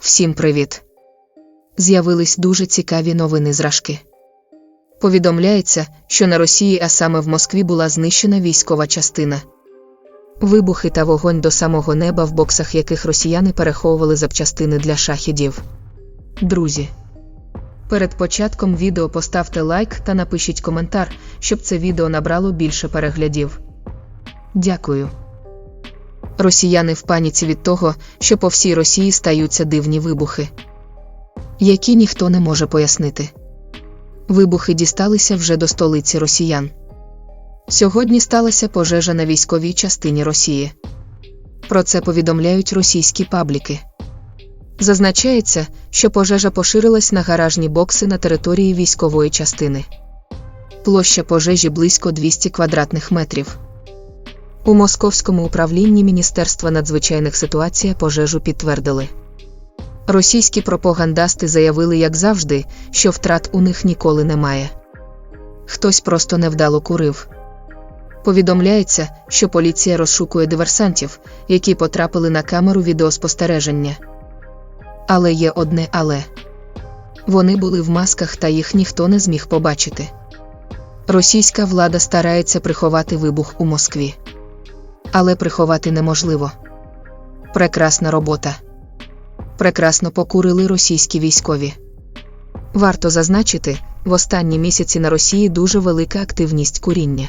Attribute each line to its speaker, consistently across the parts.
Speaker 1: Всім привіт! З'явились дуже цікаві новини зражки. Повідомляється, що на Росії, а саме в Москві, була знищена військова частина. Вибухи та вогонь до самого неба, в боксах яких росіяни переховували запчастини для шахідів. Друзі. Перед початком відео поставте лайк та напишіть коментар, щоб це відео набрало більше переглядів. Дякую. Росіяни в паніці від того, що по всій Росії стаються дивні вибухи, які ніхто не може пояснити. Вибухи дісталися вже до столиці росіян. Сьогодні сталася пожежа на військовій частині Росії. Про це повідомляють російські пабліки. Зазначається, що пожежа поширилась на гаражні бокси на території військової частини. Площа пожежі близько 200 квадратних метрів. У Московському управлінні Міністерства надзвичайних ситуацій пожежу підтвердили. Російські пропагандасти заявили, як завжди, що втрат у них ніколи немає. Хтось просто невдало курив. Повідомляється, що поліція розшукує диверсантів, які потрапили на камеру відеоспостереження. Але є одне але вони були в масках, та їх ніхто не зміг побачити. Російська влада старається приховати вибух у Москві. Але приховати неможливо. Прекрасна робота. Прекрасно покурили російські військові. Варто зазначити, в останні місяці на Росії дуже велика активність куріння.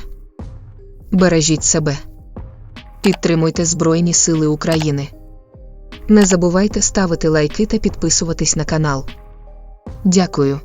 Speaker 1: Бережіть себе. Підтримуйте Збройні Сили України. Не забувайте ставити лайки та підписуватись на канал. Дякую.